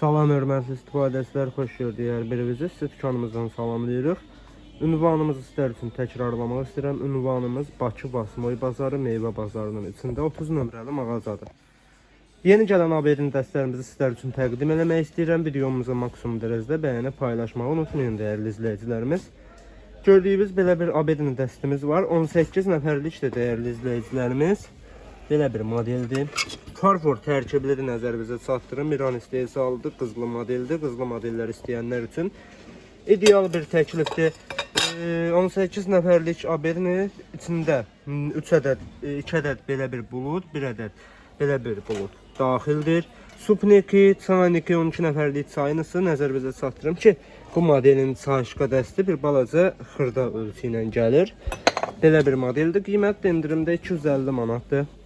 Salam hörmətli istifadəçilər, xoş gördük hər birinizi. Sizi dükanımızdan salamlayırıq. Ünvanımızı sizlər üçün təkrarlamaq istəyirəm. Ünvanımız Bakı Basmoy bazarı, meyvə bazarının içində 30 nömrəli mağazadır. Yeni gələn haberin dəstlərimizi sizlər üçün təqdim eləmək istəyirəm. Videomuzu maksimum dərəcədə bəyənib paylaşmağı unutmayın dəyərli izləyicilərimiz. Gördüyünüz belə bir haberin dəstimiz var. 18 nəfərlikdir dəyərli izləyicilərimiz. Belə bir modeldir. Carrefour tərkibləri nəzərinizə çatdırım. İran istehsalıdır, qızılı modeldir. Qızılı modellər istəyənlər üçün ideal bir təklifdir. Ee, 18 nəfərlik haberin içində 3 ədəd, 2 ədəd belə bir bulud, 1 ədəd belə bir bulud daxildir. Supniki, çayniki 12 nəfərlik çayınızı nəzərinizə çatdırım ki, bu modelin sayışqa dəsti bir balaca xırda ölçü ilə gəlir. Belə bir modeldir. Qiymət endirimdə 250 manatdır.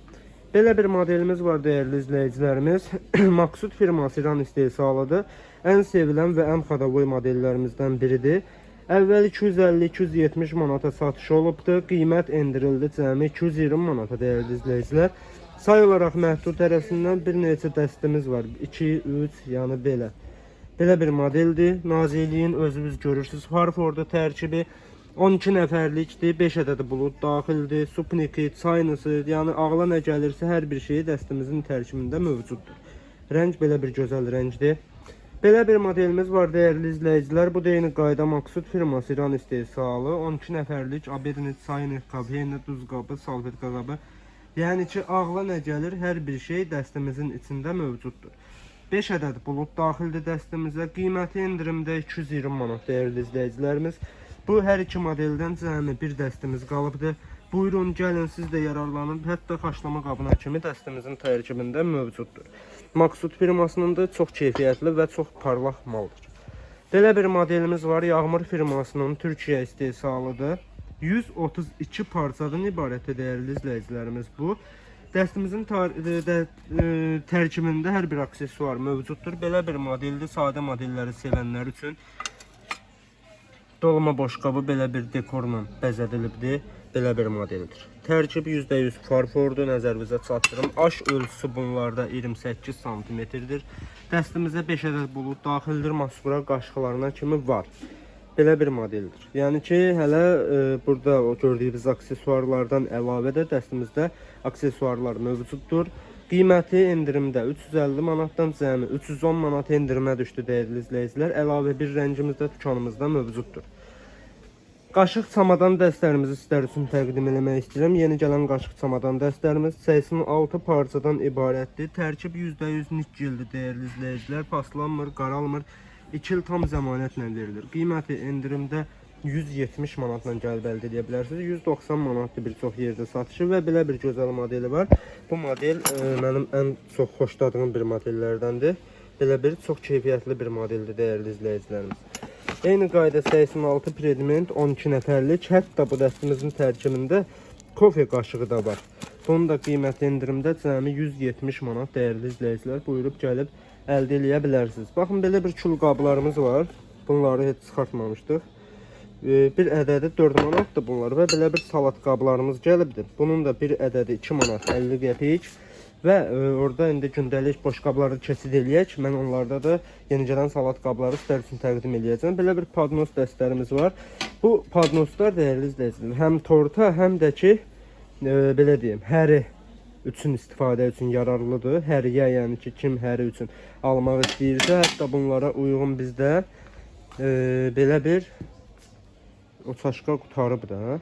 Belə bir modelimiz var değerli izleyicilerimiz. Maksud firması İran istehsalıdır. En sevilen ve en xadavoy modellerimizden biridir. Əvvəl 250-270 manata satış olubdu. Qiymət endirildi cəmi 220 manata değerli izleyiciler. Say olaraq məhdud tərəfindən bir neçə dəstimiz var. 2, 3, yəni belə. Belə bir modeldir. Nazirliyin özünüz görürsüz. Harforda tərkibi 12 nəfərlikdir, 5 ədədi bulud daxildir, supniki, çaynısı, yəni ağla nə gəlirsə hər bir şeyi dəstimizin tərkibində mövcuddur. Rəng belə bir gözəl rəngdir. Belə bir modelimiz var dəyərli izləyicilər. Bu da eyni qayda Maksud firması İran istehsalı 12 nəfərlik abedini, çaynik qabı, yeni duz qabı, salfetka qabı. Yəni ki, ağla nə gəlir, hər bir şey dəstimizin içində mövcuddur. 5 ədəd bulud daxildir dəstimizə. Qiyməti endirimdə 220 manat dəyərli izləyicilərimiz. Bu hər iki modeldən cəmi bir dəstimiz qalıbdır. Buyurun, gəlin siz də yararlanın. Hətta xaçlama qabına kimi dəstimizin tərkibində mövcuddur. Maksud firmasının da çox keyfiyyətli və çox parlaq maldır. Belə bir modelimiz var. Yağmur firmasının Türkiyə istehsalıdır. 132 parçadan ibarətdir dəyərli izləyicilərimiz bu. Dəstimizin e, də, e, tərkibində hər bir aksesuar mövcuddur. Belə bir modeldir. Sadə modelləri sevənlər üçün Dolma boşqabı belə bir dekorla bəzədilibdir. Belə bir modeldir. Tərkib %100 farfordur. Nəzərinizə çatdırım. Aş ölçüsü bunlarda 28 santimetrdir. Dəstimizə 5 ədəd bulud daxildir. Masura qaşıqlarına kimi var. Belə bir modeldir. Yəni ki, hələ e, burada o gördüyünüz aksesuarlardan əlavə də dəstimizdə aksesuarlar mövcuddur. Qiyməti endirimdə 350 manatdan cəmi 310 manat endirimə düşdü dəyərli izləyicilər. Əlavə bir rəngimiz də dükanımızda mövcuddur. Qaşıq çamadan dəstlərimizi sizlər üçün təqdim eləmək istəyirəm. Yeni gələn qaşıq çamadan dəstlərimiz 86 parçadan ibarətdir. Tərkib %100 nikkeldir dəyərli izləyicilər. Paslanmır, qaralmır. 2 il tam zəmanətlə verilir. Qiyməti endirimdə 170 manatla gəlib əldə edə bilərsiniz. 190 manatdır bir çox yerdə satışı və belə bir gözəl modeli var. Bu model e, mənim ən çox xoşladığım bir modellərdəndir. Belə bir çox keyfiyyətli bir modeldir dəyərli izləyicilərimiz. Eyni qayda 86 prediment 12 nəfərlik. Hətta bu dəstimizin tərkibində kofe qaşığı da var. Bunun da qiyməti endirimdə cəmi 170 manat dəyərli izləyicilər buyurub gəlib əldə edə bilərsiniz. Baxın belə bir kül qablarımız var. Bunları heç çıxartmamışdıq. Ee, Bir ədədi 4 manatdır bunlar və belə bir salat qablarımız gəlibdir. Bunun da bir ədədi 2 manat 50 qəpik və e, orada indi gündəlik boş qabları keçid eləyək. Mən onlarda da yeni gələn salat qabları sizlər üçün təqdim eləyəcəm. Belə bir padnos dəstlərimiz var. Bu padnoslar dəyərli izləyicilər, həm torta, həm də ki e, belə deyim, həri üçün istifadə üçün yararlıdır. Həriyə, yəni ki, kim həri üçün almaq istəyirsə, hətta bunlara uyğun bizdə e, belə bir o çaşqa qutarıb da.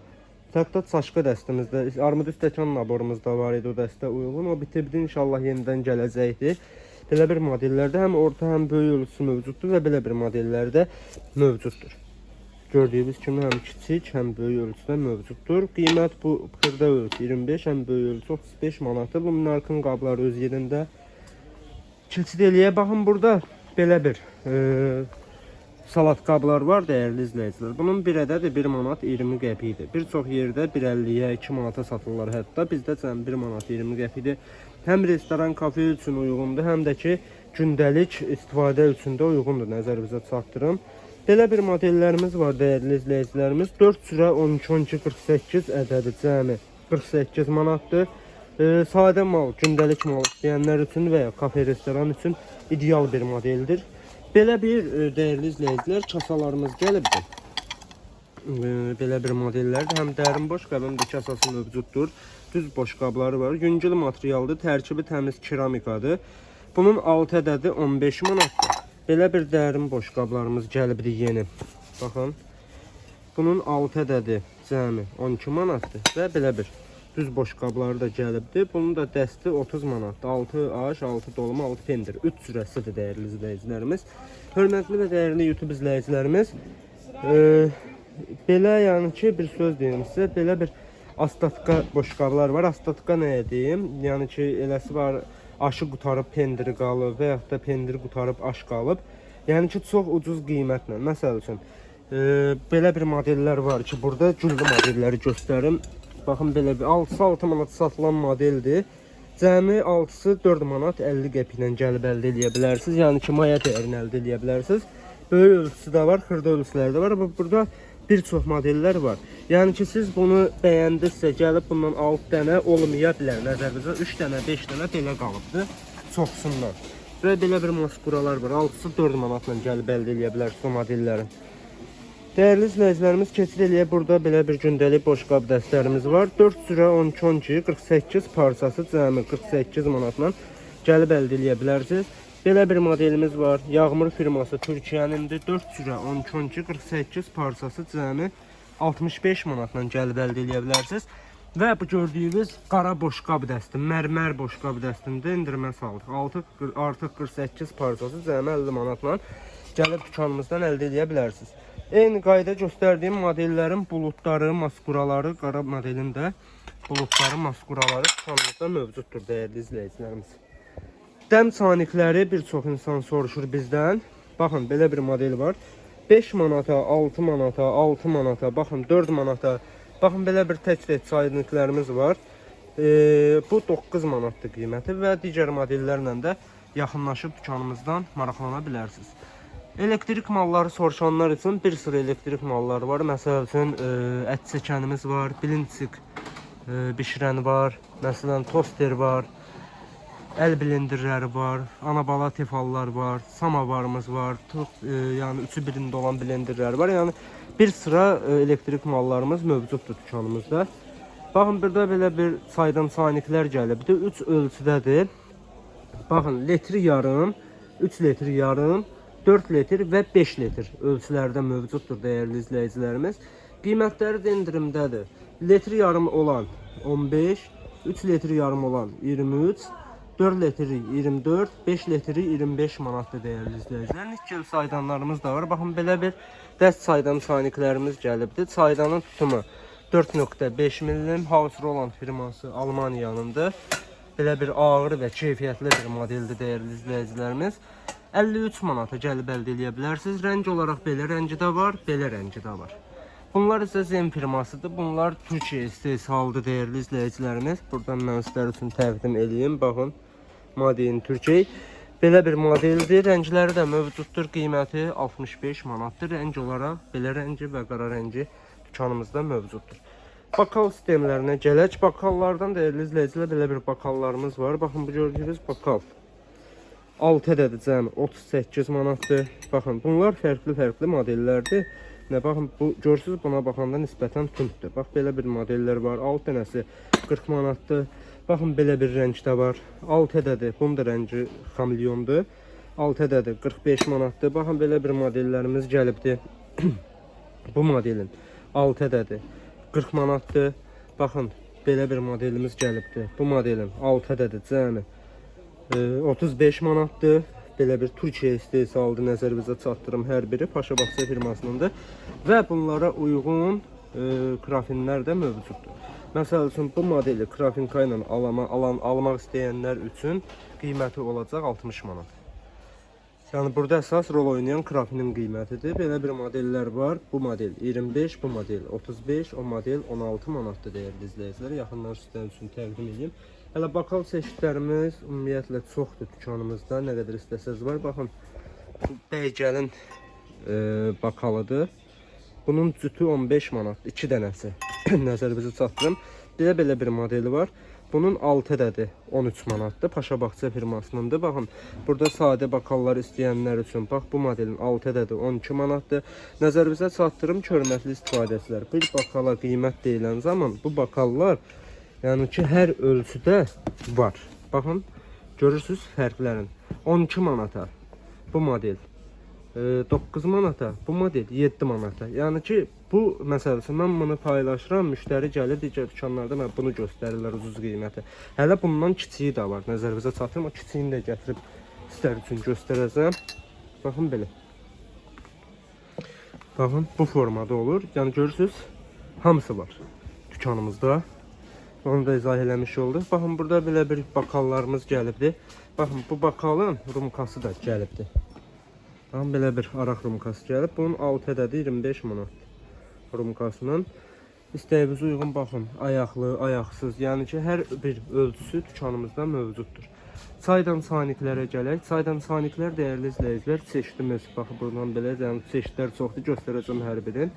Təxta çaşqa dəstimizdə, armud stəkan naborumuzda var idi o dəstə uyğun. O bitibdi, inşallah yenidən gələcəkdir. Belə bir modellərdə həm orta, həm böyük ölçüsü mövcuddur və belə bir modellərdə mövcuddur. Gördüyünüz kimi həm kiçik, həm böyük ölçüdə mövcuddur. Qiymət bu xırda ölçü 25, həm böyük ölçü 35 manatdır. Bu minarkın qabları öz yerində. Keçid eləyə baxın burada belə bir e, salat qablar var dəyərli izləyicilər. Bunun bir ədədi 1 manat 20 qəpikdir. Bir çox yerdə 1.50-yə 2 manata satırlar hətta. Bizdə cəmi 1 manat 20 qəpikdir. Həm restoran, kafe üçün uyğundur, həm də ki gündəlik istifadə üçün də uyğundur. Nəzərinizə çatdırım. Belə bir modellərimiz var dəyərli izləyicilərimiz. 4 sürə 12 12 48 ədədi cəmi 48 manatdır. E, sadə mal, gündəlik mal istəyənlər üçün və ya kafe, restoran üçün ideal bir modeldir. Belə bir e, dəyərli izləyicilər, kasalarımız gəlibdir. E, belə bir modellərdir. Həm dərin boşqab, həm də kasası mövcuddur. Düz boşqabları var. Yüngül materialdır, tərkibi təmiz keramikadır. Bunun 6 ədədi 15 manatdır. Belə bir dərin boşqablarımız gəlibdir yeni. Baxın. Bunun 6 ədədi cəmi 12 manatdır və belə bir düz boşqabları da gəlibdir. Bunun da dəsti 30 manatdır. 6 aş, 6 dolma, 6 pendir. 3 sürəsidir dəyərli izləyicilərimiz. Hörmətli və dəyərli YouTube izləyicilərimiz, e, belə yəni ki, bir söz deyim sizə, belə bir astatka boşqablar var. Astatka nə deyim? Yəni ki, eləsi var, aşı qutarıb pendiri qalıb və yaxud da pendiri qutarıb aş qalıb. Yəni ki, çox ucuz qiymətlə. Məsəl üçün, e, belə bir modellər var ki, burada güllü modelləri göstərim. Baxın belə bir 6 manat satılan modeldir. Cəmi 6-sı 4 manat 50 qəpik ilə gəlib əldə edə bilərsiniz. Yəni ki, maya dəyərini əldə edə bilərsiniz. Böyük ölçüsü də var, xırda ölçüləri də var. Bu burada bir çox modellər var. Yəni ki, siz bunu bəyəndinizsə, gəlib bundan 6 dənə olmaya bilər. Nəzərinizə 3 dənə, 5 dənə belə qalıbdı çoxsundan. Və belə bir maskuralar var. 6-sı 4 manatla gəlib əldə edə bilərsiniz o modelləri. Dəyərli izləyicilərimiz keçid eləyə burada belə bir gündəlik boşqab dəstlərimiz var. 4 sürə 12 12 48 parçası cəmi 48 manatla gəlib əldə edə bilərsiniz. Belə bir modelimiz var. Yağmur firması Türkiyənindir. 4 sürə 12 12 48 parçası cəmi 65 manatla gəlib əldə edə bilərsiniz. Və bu gördüyünüz qara boşqab dəsti, mərmər boşqab dəstində endirmə saldıq. 6 artıq 48 parçası cəmi 50 manatla gəlib dükanımızdan əldə edə bilərsiniz. Eyni qayda göstərdiyim modellərin buludları, maskuraları, qara modelin də buludları, maskuraları dükanımızda mövcuddur dəyərli izləyicilərimiz. Dəm sanikləri bir çox insan soruşur bizdən. Baxın belə bir model var. 5 manata, 6 manata, 6 manata, baxın 4 manata. Baxın belə bir tək-tək çayniklərimiz var. Ee, bu 9 manatdır qiyməti və digər modellərlə də yaxınlaşıb dükanımızdan maraqlana bilərsiniz. Elektrik malları soruşanlar üçün bir sıra elektrik malları var. Məsəl üçün e, ət çəkənimiz var, bilinçik e, bişirən var, məsələn toster var, el blenderləri var, ana bala tefallar var, samavarımız var, çox e, yəni üçü birində olan blenderlər var. Yəni bir sıra e, elektrik mallarımız mövcuddur dükanımızda. Baxın burada belə bir saydam saniklər gəlibdir. 3 ölçüdədir. Baxın litri yarım, 3 litr yarım, 4 litr və 5 litr ölçülərdə mövcuddur dəyərli izləyicilərimiz. Qiymətləri də endirimdədir. Litr yarım olan 15, 3 litr yarım olan 23, 4 litri 24, 5 litri 25 manatdır dəyərli izləyicilər. Nikel saydanlarımız da var. Baxın belə bir dəst saydan çayniklərimiz gəlibdir. Çaydanın tutumu 4.5 mm House Roland firması Almaniyanındır. Belə bir ağır və keyfiyyətli bir modeldir dəyərli izləyicilərimiz. 53 manata gəlib əldə edə bilərsiniz. Rəng olaraq belə rəngi də var, belə rəngi də var. Bunlar isə Zen firmasıdır. Bunlar Türkiyə istehsalıdır dəyərli izləyicilərimiz. Buradan mən sizlər üçün təqdim edeyim. Baxın, Made in Türkiyə. Belə bir modeldir. Rəngləri də mövcuddur. Qiyməti 65 manatdır. Rəng olaraq belə rəngi və qara rəngi dükanımızda mövcuddur. Bakal sistemlərinə gələk. Bakallardan dəyərli izləyicilər belə bir bakallarımız var. Baxın bu gördüyünüz bakal. 6 ədədi cəmi 38 manatdır. Baxın, bunlar fərqli-fərqli modellərdir. Nə baxın, bu görürsüz buna baxanda nisbətən tündür. Bax belə bir modellər var. 6 dənəsi 40 manatdır. Baxın belə bir rəngdə var. 6 ədədi. Bunun da rəngi xamilyondur. 6 ədədi 45 manatdır. Baxın belə bir modellərimiz gəlibdir. bu modelin 6 ədədi 40 manatdır. Baxın belə bir modelimiz gəlibdir. Bu modelin 6 ədədi cəmi 35 manatdır. Belə bir Türkiyə istehsalıdır nəzərinizə çatdırım hər biri Paşa Bağça firmasınındır və bunlara uyğun e, krafinlər də mövcuddur. Məsəl üçün bu modeli krafinka ilə alama, alan, almaq istəyənlər üçün qiyməti olacaq 60 manat. Yəni burada əsas rol oynayan krafinin qiymətidir. Belə bir modellər var. Bu model 25, bu model 35, o model 16 manatdır dəyərli izləyicilər. Yaxından sizlər üçün təqdim edeyim. Hələ bakal çeşidlərimiz ümumiyyətlə çoxdur dükanımızda. Nə qədər istəsəz var. Baxın, bu Bəygəlin e, bakalıdır. Bunun cütü 15 manat, 2 dənəsi. Nəzərinizə çatdırım. Belə belə bir modeli var. Bunun 6 dədir 13 manatdır. Paşa Bağça firmasınındır. Baxın, burada sadə bakallar istəyənlər üçün bax bu modelin 6 dədir 12 manatdır. Nəzərinizə çatdırım hörmətli istifadəçilər. Bir bakala qiymət deyilən zaman bu bakallar yəni ki hər ölçüdə var. Baxın, görürsüz fərqlərin. 12 manata bu model. e, 9 manata bu model 7 manata. Yəni ki bu məsələsi mən bunu paylaşıram, müştəri gəlir digər dükanlarda mən bunu göstərirlər ucuz qiyməti. Hələ bundan kiçiyi də var. Nəzərinizə çatdırım. O kiçiyini də gətirib sizlər üçün göstərəcəm. Baxın belə. Baxın bu formada olur. Yəni görürsüz hamısı var dükanımızda. Onu da izah eləmiş olduq. Baxın burada belə bir bakallarımız gəlibdi. Baxın bu bakalın rumkası da gəlibdi. Baxın belə bir araq rumkası gəlib. Bunun 6 ədədi 25 manat. Rumkasının istəyinizə uyğun baxın. Ayaqlı, ayaqsız, yəni ki hər bir ölçüsü dükanımızda mövcuddur. Çaydan saniklərə gələk. Çaydan saniklər dəyərli izləyicilər çeşidimiz. Baxın buradan belə yəni çeşidlər çoxdur, göstərəcəm hər birini.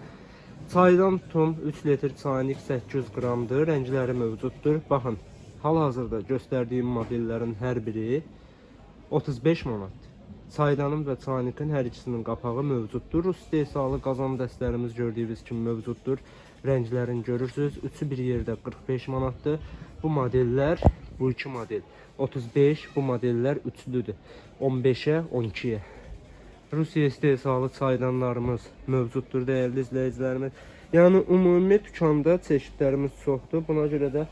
Çaydan tutum 3 litr çaynik 800 qramdır. Rəngləri mövcuddur. Baxın, hal-hazırda göstərdiyim modellərin hər biri 35 manatdır. Çaydanın və çaynikin hər ikisinin qapağı mövcuddur. Rus istehsalı qazan dəstlərimiz gördüyünüz kimi mövcuddur. Rənglərini görürsüz. Üçü bir yerdə 45 manatdır. Bu modellər, bu iki model 35, bu modellər üçlüdür. 15-ə, 12-yə. Rusiya istehsalı çaydanlarımız mövcuddur dəyərli izləyicilərimiz. Yəni ümumi dükanda çeşidlərimiz çoxdur. Buna görə də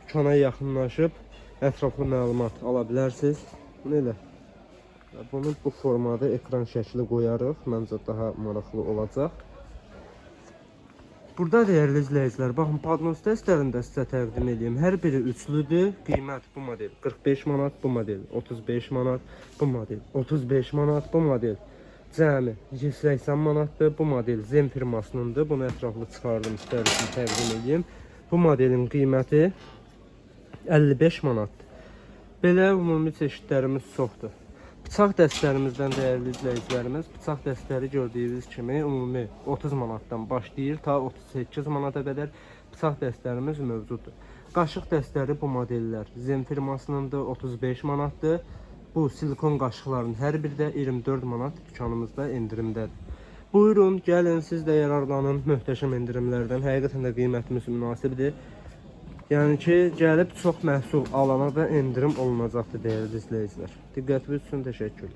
dükana yaxınlaşıb ətraflı məlumat ala bilərsiniz. Bunu bu formada ekran şəkli qoyarıq. Məncə daha maraqlı olacaq. Burada dəyərli izləyicilər, baxın padnos dəstlərində sizə təqdim edeyim. Hər biri üçlüdür. Qiymət bu model 45 manat, bu model 35 manat, bu model 35 manat, bu model cəmi 180 manatdır. Bu model Zen firmasınındır. Bunu ətraflı çıxardım, üçün təqdim edeyim. Bu modelin qiyməti 55 manatdır. Belə ümumi çeşidlərimiz çoxdur. Bıçaq dəstlərimizdən dəyərli izləyicilərimiz, bıçaq dəstləri gördüyünüz kimi ümumi 30 manatdan başlayır ta 38 manata qədər bıçaq dəstlərimiz mövcuddur. Qaşıq dəstləri bu modellər Zen firmasınındır, 35 manatdır. Bu silikon qaşıqların hər biri də 24 manat dükanımızda endirimdədir. Buyurun, gəlin siz də yararlanın möhtəşəm endirimlərdən. Həqiqətən də qiymətimiz münasibdir. Yəni ki, gəlib çox məhsul alana da endirim olunacaqdır dəyərli izləyicilər. Diqqətiniz üçün təşəkkür.